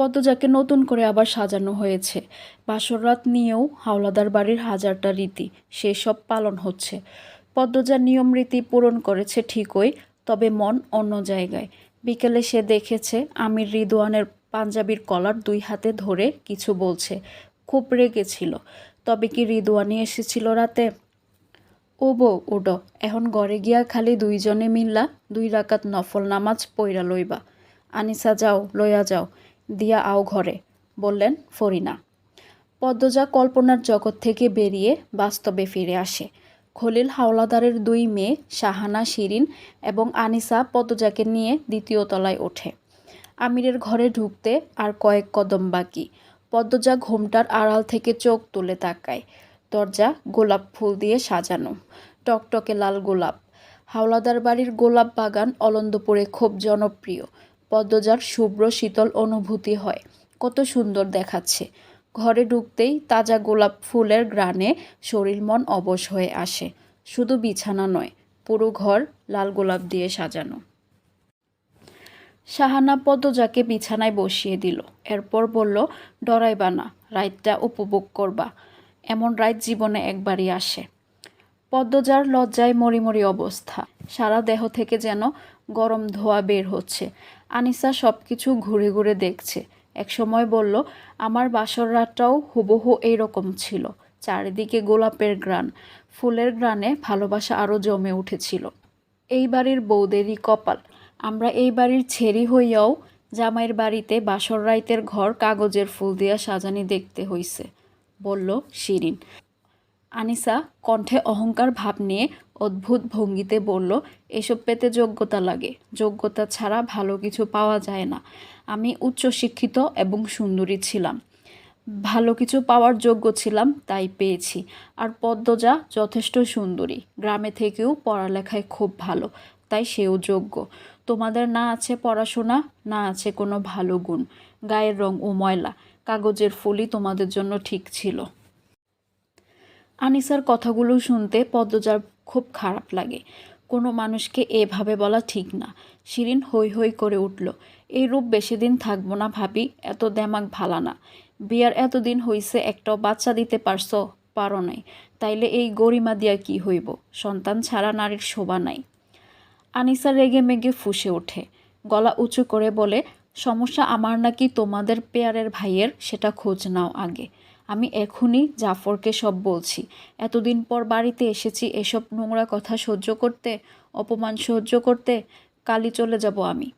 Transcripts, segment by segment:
পদ্মজাকে নতুন করে আবার সাজানো হয়েছে। বাসররাত নিয়েও হাওলাদার বাড়ির হাজারটা রীতি সেসব পালন হচ্ছে। পদ্মজা নিয়ম রীতি পূরণ করেছে ঠিকই, তবে মন অন্য জায়গায়। বিকেলে সে দেখেছে, আমির রিদওয়ানের পাঞ্জাবির কলার দুই হাতে ধরে কিছু বলছে। খুব রেগেছিল তবে কি রিদওয়ানি এসেছিল রাতে? ও বউ, ওডো, এখন ঘরে গিয়া খালি দুইজনে মিল্লা, দুই রাকাত নফল নামাজ পইরা লইবা। আনিসা যাও, লইয়া যাও। দিয়া আও ঘরে, বললেন ফরিনা। পদ্মজা কল্পনার জগৎ থেকে বেরিয়ে বাস্তবে ফিরে আসে। খলিল হাওলাদারের দুই মেয়ে, শাহানা, শিরিন এবং আনিসা পদ্মজাকে নিয়ে দ্বিতীয় তলায় ওঠে। আমিরের ঘরে ঢুকতে আর কয়েক কদম বাকি। পদ্মজা ঘোমটার আড়াল থেকে চোখ তুলে তাকায়। দরজা গোলাপ ফুল দিয়ে সাজানো, টকটকে লাল গোলাপ। হাওলাদার বাড়ির গোলাপ বাগান অলন্দপুরে খুব জনপ্রিয়। পদ্মজার শুভ্র শীতল অনুভূতি হয়। কত সুন্দর দেখাচ্ছে। ঘরে ঢুকতেই তাজা গোলাপ ফুলের গ্রানে শরীর মন অবশ হয়ে আসে। শুধু বিছানা নয়, পুরো ঘর লাল গোলাপ দিয়ে সাজানো। শাহানা পদ্মজাকে বিছানায় বসিয়ে দিল। এরপর বলল, ডরাইবা না রাইতটা উপভোগ করবা। এমন রাইত জীবনে একবারই আসে। পদ্মজার লজ্জায় মরিমরি অবস্থা। সারা দেহ থেকে যেন গরম ধোয়া বের হচ্ছে। আনিসা সব কিছু ঘুরে ঘুরে দেখছে। একসময় বলল, আমার বাসর রাতটাও হুবহু এইরকম ছিল। চারিদিকে গোলাপের গ্রান। ফুলের গ্রানে ভালোবাসা আরও জমে উঠেছিল। এই বাড়ির বৌদেরই কপাল। আমরা এই বাড়ির ছেড়ি হইয়াও জামাইয়ের বাড়িতে বাসর রাইতের ঘর কাগজের ফুল দিয়া সাজানি দেখতে হইছে। বলল শিরিন। আনিসা কণ্ঠে অহংকার ভাব নিয়ে অদ্ভুত ভঙ্গিতে বলল, এসব পেতে যোগ্যতা লাগে। যোগ্যতা ছাড়া ভালো কিছু পাওয়া যায় না। আমি উচ্চশিক্ষিত এবং সুন্দরী ছিলাম। ভালো কিছু পাওয়ার যোগ্য ছিলাম, তাই পেয়েছি। আর পদ্মজা যথেষ্ট সুন্দরী। গ্রামে থেকেও পড়ালেখায় খুব ভালো, তাই সেও যোগ্য। তোমাদের না আছে পড়াশোনা, না আছে কোনো ভালো গুণ। গায়ের রং ও ময়লা। কাগজের ফুলই তোমাদের জন্য ঠিক ছিল। আনিসার কথাগুলো শুনতে পদ্মজার খুব খারাপ লাগে। কোনো মানুষকে এভাবে বলা ঠিক না। শিরিন হৈ হৈ করে উঠল। এই রূপ বেশি দিন থাকব না ভাবি, এত দেমাক ভালা না। বিয়ার এতদিন হইছে একটাও বাচ্চা দিতে পারছ, পারো নাই। তাইলে এই গরিমা দিয়া কি হইব? সন্তান ছাড়া নারীর শোভা নাই। আনিসা রেগে মেগে ফুসে ওঠে। গলা উঁচু করে বলে, সমস্যা আমার নাকি তোমাদের পেয়ারের ভাইয়ের, সেটা খোঁজ নাও আগে। আমি এখনই জাফরকে সব বলছি। এতদিন পর বাড়িতে এসেছি এসব নোংরা কথা সহ্য করতে, অপমান সহ্য করতে কালি চলে যাব আমি।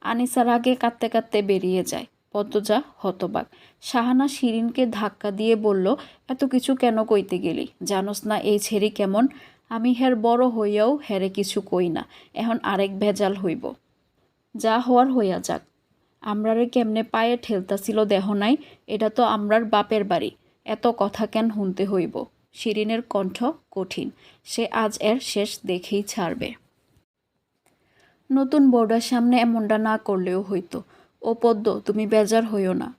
আনিসার আগে কাঁদতে কাঁদতে বেরিয়ে যায়। পদ্মজা হতবাক। শাহানা শিরিনকে ধাক্কা দিয়ে বলল, এত কিছু কেন কইতে গেলি? জানোস না এই ছেড়ি কেমন? আমি হের বড় হইয়াও হেরে কিছু কই না। এখন আরেক ভেজাল হইব। যা হওয়ার হইয়া যাক। আমরারে কেমনে পায়ে ঠেলতাছিল দেহ নাই, এটা তো আমরার বাপের বাড়ি। এত কথা কেন শুনতে হইব? শিরিনের কণ্ঠ কঠিন, সে আজ এর শেষ দেখেই ছাড়বে। নতুন বোর্ডার সামনে এমনটা না করলেও হইতো। ও পদ্ম, তুমি বেজার হইও না।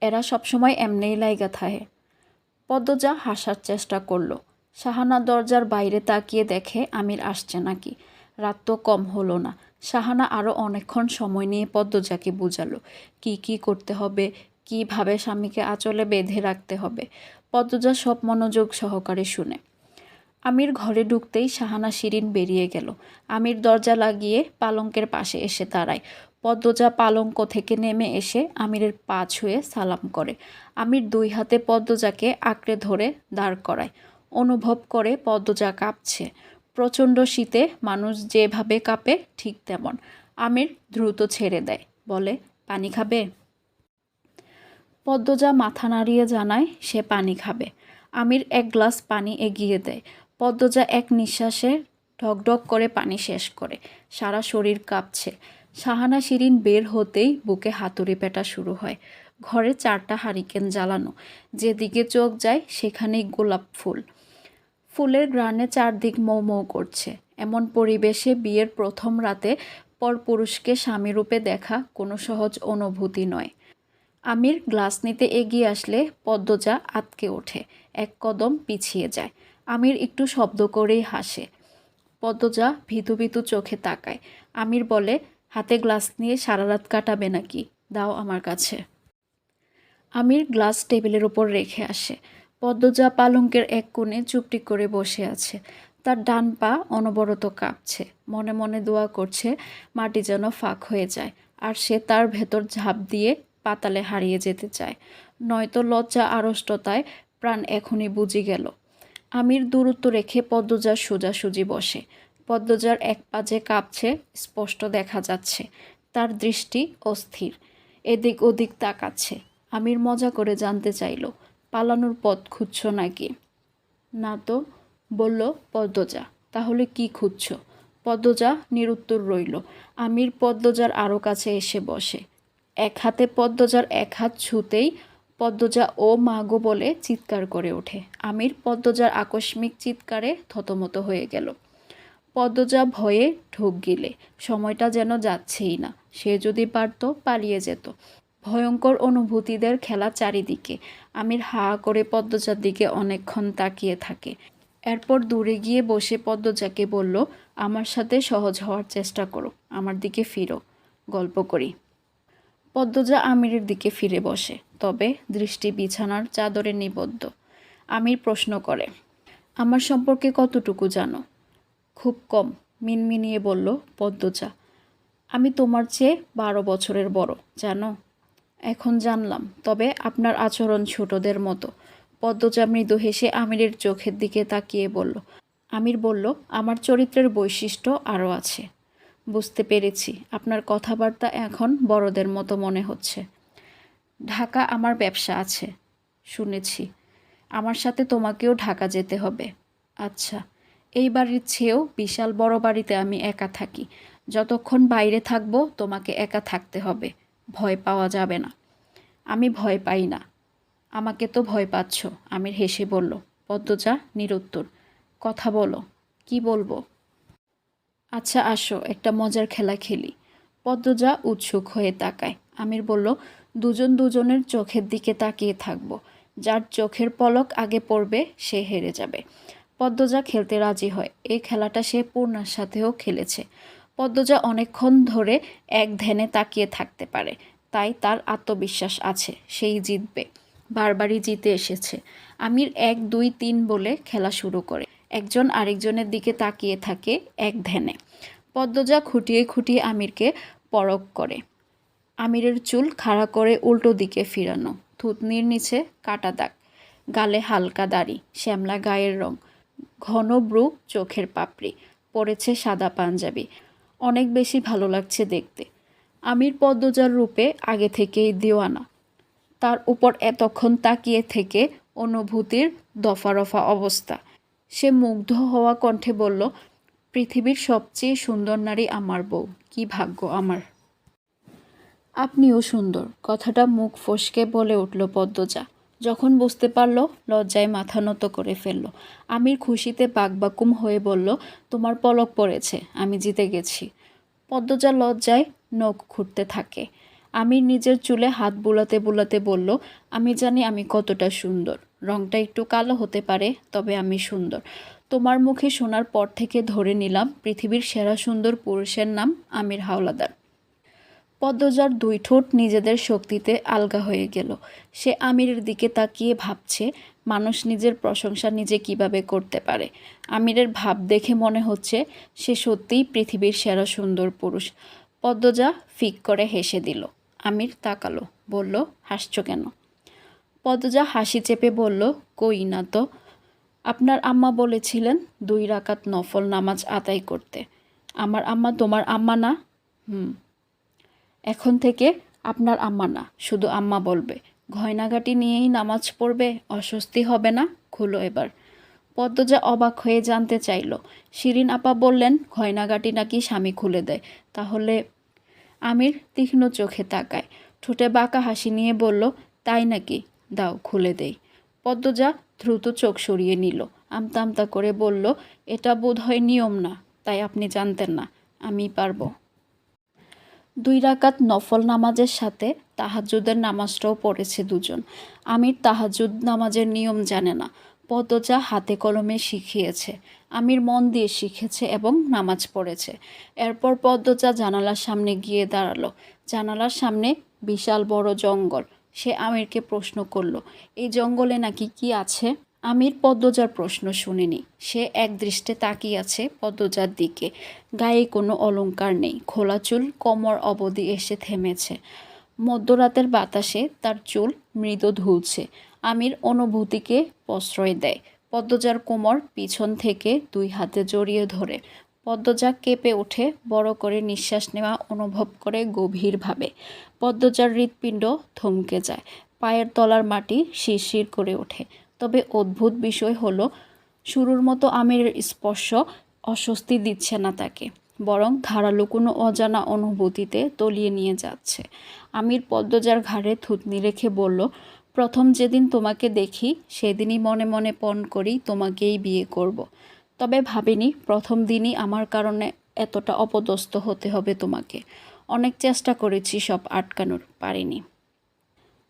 এরা সবসময় এমনেই লাইগা থাহে। পদ্মজা হাসার চেষ্টা করল। শাহানা দরজার বাইরে তাকিয়ে দেখে আমির আসছে নাকি। রাত তো কম হলো না। শাহানা আরও অনেকক্ষণ সময় নিয়ে পদ্মজাকে বুঝালো, কি কি করতে হবে, কীভাবে স্বামীকে আঁচলে বেঁধে রাখতে হবে। পদ্মজা সব মনোযোগ সহকারে শুনে। আমির ঘরে ঢুকতেই শাহানা শিরিন বেরিয়ে গেল। আমির দরজা লাগিয়ে পালঙ্কের পাশে এসে দাঁড়ায়। পদ্মজা পালঙ্ক থেকে নেমে এসে আমিরের পা ছুঁয়ে সালাম করে। আমির দুই হাতে পদ্মজাকে আঁকড়ে ধরে দাঁড় করায়। অনুভব করে পদ্মজা কাঁপছে। প্রচণ্ড শীতে মানুষ যেভাবে কাঁপে, ঠিক তেমন। আমির দ্রুত ছেড়ে দেয়, বলে, পানি খাবে? পদ্মজা মাথা নাড়িয়ে জানায়, সে পানি খাবে। আমির এক গ্লাস পানি এগিয়ে দেয়। পদ্মজা এক নিঃশ্বাসে ঢকঢক করে পানি শেষ করে। সারা শরীর কাঁপছে। সাহানা শিরিন বের হতেই বুকে হাতুড়ি পেটা শুরু হয়। ঘরে চারটা হারিকেন জ্বালানো। যেদিকে চোখ যায়, সেখানেই গোলাপ ফুল। ফুলের গ্রানে চারদিক মৌ মৌ করছে। এমন পরিবেশে বিয়ের প্রথম রাতে পরপুরুষকে স্বামীরূপে দেখা কোনো সহজ অনুভূতি নয়। আমির গ্লাস নিতে এগিয়ে আসলে পদ্মজা আতকে ওঠে, এক কদম পিছিয়ে যায়। আমির একটু শব্দ করেই হাসে। পদ্মজা ভিতু ভিতু চোখে তাকায়। আমির বলে, হাতে গ্লাস নিয়ে সারা রাত কাটাবে নাকি? দাও আমার কাছে। আমির গ্লাস টেবিলের ওপর রেখে আসে। পদ্মজা পালঙ্কের এক কোণে চুপটি করে বসে আছে। তার ডান পা অনবরত কাঁপছে। মনে মনে দোয়া করছে, মাটি যেন ফাঁক হয়ে যায়, আর সে তার ভেতর ঝাঁপ দিয়ে পাতালে হারিয়ে যেতে চায়। নয়তো লজ্জা আড়ষ্টতায় প্রাণ এখনই বুঝি গেল। আমির দূরত্ব রেখে পদ্মজার সোজাসুজি বসে। পদ্মজার এক পাজে কাঁপছে, স্পষ্ট দেখা যাচ্ছে। তার দৃষ্টি অস্থির, এদিক ওদিক তাকাচ্ছে। আমির মজা করে জানতে চাইল পালানোর পথ খুঁজছ নাকি? না তো, বলল পদ্মজা। তাহলে কি খুঁজছ? পদ্মজা নিরুত্তর রইল। আমির পদ্মজার আরও কাছে এসে বসে। এক হাতে পদ্মজার এক হাত ছুতেই পদ্মজা ও মাগো বলে চিৎকার করে ওঠে। আমির পদ্মজার আকস্মিক চিৎকারে থতমত হয়ে গেল। পদ্মজা ভয়ে ঢোক গিলে। সময়টা যেন যাচ্ছেই না। সে যদি পারত পালিয়ে যেত। ভয়ঙ্কর অনুভূতিদের খেলা চারিদিকে। আমির হা করে পদ্মজার দিকে অনেকক্ষণ তাকিয়ে থাকে। এরপর দূরে গিয়ে বসে পদ্মজাকে বলল, আমার সাথে সহজ হওয়ার চেষ্টা করো, আমার দিকে ফিরো। গল্প করি। পদ্মজা আমিরের দিকে ফিরে বসে, তবে দৃষ্টি বিছানার চাদরে নিবদ্ধ। আমির প্রশ্ন করে, আমার সম্পর্কে কতটুকু জানো? খুব কম, মিনমিনিয়ে বলল, পদ্মজা, আমি তোমার চেয়ে বারো বছরের বড়, জানো? এখন জানলাম, তবে আপনার আচরণ ছোটদের মতো। পদ্মজা মৃদু হেসে আমিরের চোখের দিকে তাকিয়ে বলল, আমির বলল, আমার চরিত্রের বৈশিষ্ট্য আরও আছে। বুঝতে পেরেছি, আপনার কথাবার্তা এখন বড়দের মতো মনে হচ্ছে। ঢাকা আমার ব্যবসা আছে। শুনেছি, আমার সাথে তোমাকেও ঢাকা যেতে হবে। আচ্ছা এই বাড়ির চেয়েও বিশাল বড় বাড়িতে আমি একা থাকি। যতক্ষণ বাইরে থাকব, তোমাকে একা থাকতে হবে। ভয় পাওয়া যাবে না। আমি ভয় পাই না। আমাকে তো ভয় পাচ্ছ, আমির হেসে বলল। পদ্মজা, নিরুত্তর, কথা বলো, কি বলব? আচ্ছা আসো, একটা মজার খেলা খেলি। পদ্মজা উৎসুক হয়ে তাকায়। আমির বলল, দুজন দুজনের চোখের দিকে তাকিয়ে থাকব। যার চোখের পলক আগে পড়বে, সে হেরে যাবে। পদ্মজা খেলতে রাজি হয়। এই খেলাটা সে পূর্ণার সাথেও খেলেছে। পদ্মজা অনেকক্ষণ ধরে এক ধ্যানে তাকিয়ে থাকতে পারে। তাই তার আত্মবিশ্বাস আছে, সেই জিতবে। বারবারই জিতে এসেছে। আমির এক, দুই, তিন বলে খেলা শুরু করে। একজন আরেকজনের দিকে তাকিয়ে থাকে এক ধ্যানে। পদ্মজা খুঁটিয়ে খুঁটিয়ে আমিরকে পরক করে। আমিরের চুল খাড়া করে উল্টো দিকে ফিরানো। থুতনির নিচে কাটা দাগ। গালে হালকা দাড়ি, শ্যামলা গায়ের রং। ঘন ব্রু চোখের পাপড়ি। পড়েছে সাদা পাঞ্জাবি। অনেক বেশি ভালো লাগছে দেখতে। আমির পদ্মজার রূপে আগে থেকেই দেওয়ানা। তার উপর এতক্ষণ তাকিয়ে থেকে অনুভূতির দফা রফা অবস্থা। সে মুগ্ধ হওয়া কণ্ঠে বলল, পৃথিবীর সবচেয়ে সুন্দর নারী আমার বউ। কি ভাগ্য আমার। আপনিও সুন্দর। কথাটা মুখ ফসকে বলে উঠল পদ্মজা। যখন বুঝতে পারল, লজ্জায় মাথা নত করে ফেলল। আমির খুশিতে বাকবাকুম হয়ে বলল, তোমার পলক পড়েছে, আমি জিতে গেছি। পদ্মজা লজ্জায় নখ খুঁড়তে থাকে। আমির নিজের চুলে হাত বুলাতে বুলাতে বলল, আমি জানি আমি কতটা সুন্দর। রংটা একটু কালো হতে পারে, তবে আমি সুন্দর। তোমার মুখে শোনার পর থেকে ধরে নিলাম, পৃথিবীর সেরা সুন্দর পুরুষের নাম আমির হাওলাদার। পদ্মজার দুই ঠোঁট নিজেদের শক্তিতে আলগা হয়ে গেল। সে আমিরের দিকে তাকিয়ে ভাবছে, মানুষ নিজের প্রশংসা নিজে কীভাবে করতে পারে? আমিরের ভাব দেখে মনে হচ্ছে সে সত্যিই পৃথিবীর সেরা সুন্দর পুরুষ। পদ্মজা ফিক করে হেসে দিল। আমির তাকালো, বলল, হাসছ কেন? পদ্মজা হাসি চেপে বলল, কই না তো। আপনার আম্মা বলেছিলেন দুই রাকাত নফল নামাজ আদায় করতে। আমার আম্মা তোমার আম্মা না? হুম। এখন থেকে আপনার আম্মা না, শুধু আম্মা বলবে। গয়নাগাটি নিয়েই নামাজ পড়বে, অস্বস্তি হবে না, খুলো এবার। পদ্মজা অবাক হয়ে জানতে চাইল, শিরিন আপা বললেন, গয়নাগাটি নাকি স্বামী খুলে দেয়? তাহলে আমির তীক্ষ্ণ চোখে তাকায়, ঠোঁটে বাঁকা হাসি নিয়ে বলল, তাই নাকি? দাও, খুলে দেই। পদ্মজা দ্রুত চোখ সরিয়ে নিল, আমতা আমতা করে বলল, এটা বোধ হয় নিয়ম না, তাই আপনি জানতেন না, আমি পারব। দুই রাকাত নফল নামাজের সাথে তাহাজুদের নামাজটাও পড়েছে দুজন। আমির তাহাজুদ নামাজের নিয়ম জানে না। পদ্মজা হাতে কলমে শিখিয়েছে। আমির মন দিয়ে শিখেছে এবং নামাজ পড়েছে। এরপর পদ্মজা জানালার সামনে গিয়ে দাঁড়াল। জানালার সামনে বিশাল বড় জঙ্গল। সে আমিরকে প্রশ্ন করল, এই জঙ্গলে নাকি কি আছে? আমির পদ্মজার প্রশ্ন শুনেনি। সে একদৃষ্টে তাকিয়ে আছে পদ্মজার দিকে। গায়ে কোনো অলংকার নেই, খোলা চুল, কোমর অবধি এসে থেমেছে। মধ্যরাতের বাতাসে তার চুল মৃদু ধুলছে। আমির অনুভূতিকে প্রশ্রয় দেয়। পদ্মজার কোমর পিছন থেকে দুই হাতে জড়িয়ে ধরে। পদ্মজা কেঁপে ওঠে বড় করে নিঃশ্বাস নেওয়া অনুভব করে গভীরভাবে। পদ্মজার হৃৎপিণ্ড থমকে যায়। পায়ের তলার মাটি শিরশির করে ওঠে। তবে অদ্ভুত বিষয় হলো, শুরুর মতো আমিরের স্পর্শ অস্বস্তি দিচ্ছে না তাকে, বরং ধারালো কোনো অজানা অনুভূতিতে তলিয়ে নিয়ে যাচ্ছে। আমির পদ্মজার ঘাড়ে থুতনি রেখে বলল, প্রথম যেদিন তোমাকে দেখি, সেদিনই মনে মনে পণ করি তোমাকেই বিয়ে করব। তবে ভাবিনি, প্রথম দিনই আমার কারণে এতটা অপদস্থ হতে হবে তোমাকে। অনেক চেষ্টা করেছি সব আটকানোর, পারিনি।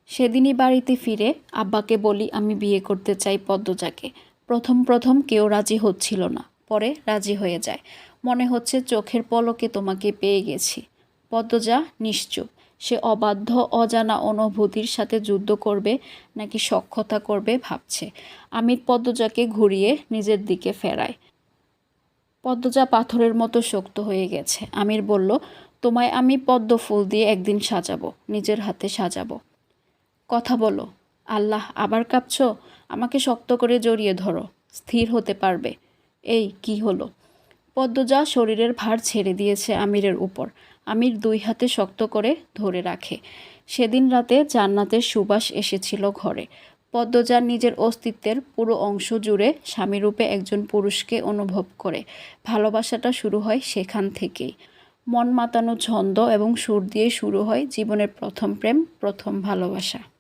সেদিনই বাড়িতে ফিরে আব্বাকে বলি, আমি বিয়ে করতে চাই পদ্মজাকে। প্রথম প্রথম কেউ রাজি হচ্ছিল না। পরে রাজি হয়ে যায়। মনে হচ্ছে চোখের পলকে তোমাকে পেয়ে গেছি। পদ্মজা, নিশ্চুপ। সে অবাধ্য, অজানা অনুভূতির সাথে যুদ্ধ করবে, নাকি সক্ষতা করবে ভাবছে। আমির পদ্মজাকে ঘুরিয়ে নিজের দিকে ফেরায়। পদ্মজা পাথরের মতো শক্ত হয়ে গেছে। আমির বলল, তোমায় আমি পদ্ম ফুল দিয়ে একদিন সাজাবো, নিজের হাতে সাজাবো। কথা বলো। আল্লাহ, আবার কাঁপছ? আমাকে শক্ত করে জড়িয়ে ধরো। স্থির হতে পারবে। এই, কি হলো? পদ্মজা শরীরের ভার ছেড়ে দিয়েছে আমিরের উপর। আমির দুই হাতে শক্ত করে ধরে রাখে। সেদিন রাতে জান্নাতের সুবাস এসেছিল ঘরে। পদ্মজা নিজের অস্তিত্বের পুরো অংশ জুড়ে স্বামীরূপে একজন পুরুষকে অনুভব করে। ভালোবাসাটা শুরু হয় সেখান থেকেই। মন মাতানো ছন্দ এবং সুর দিয়ে শুরু হয় জীবনের প্রথম প্রেম, প্রথম ভালোবাসা।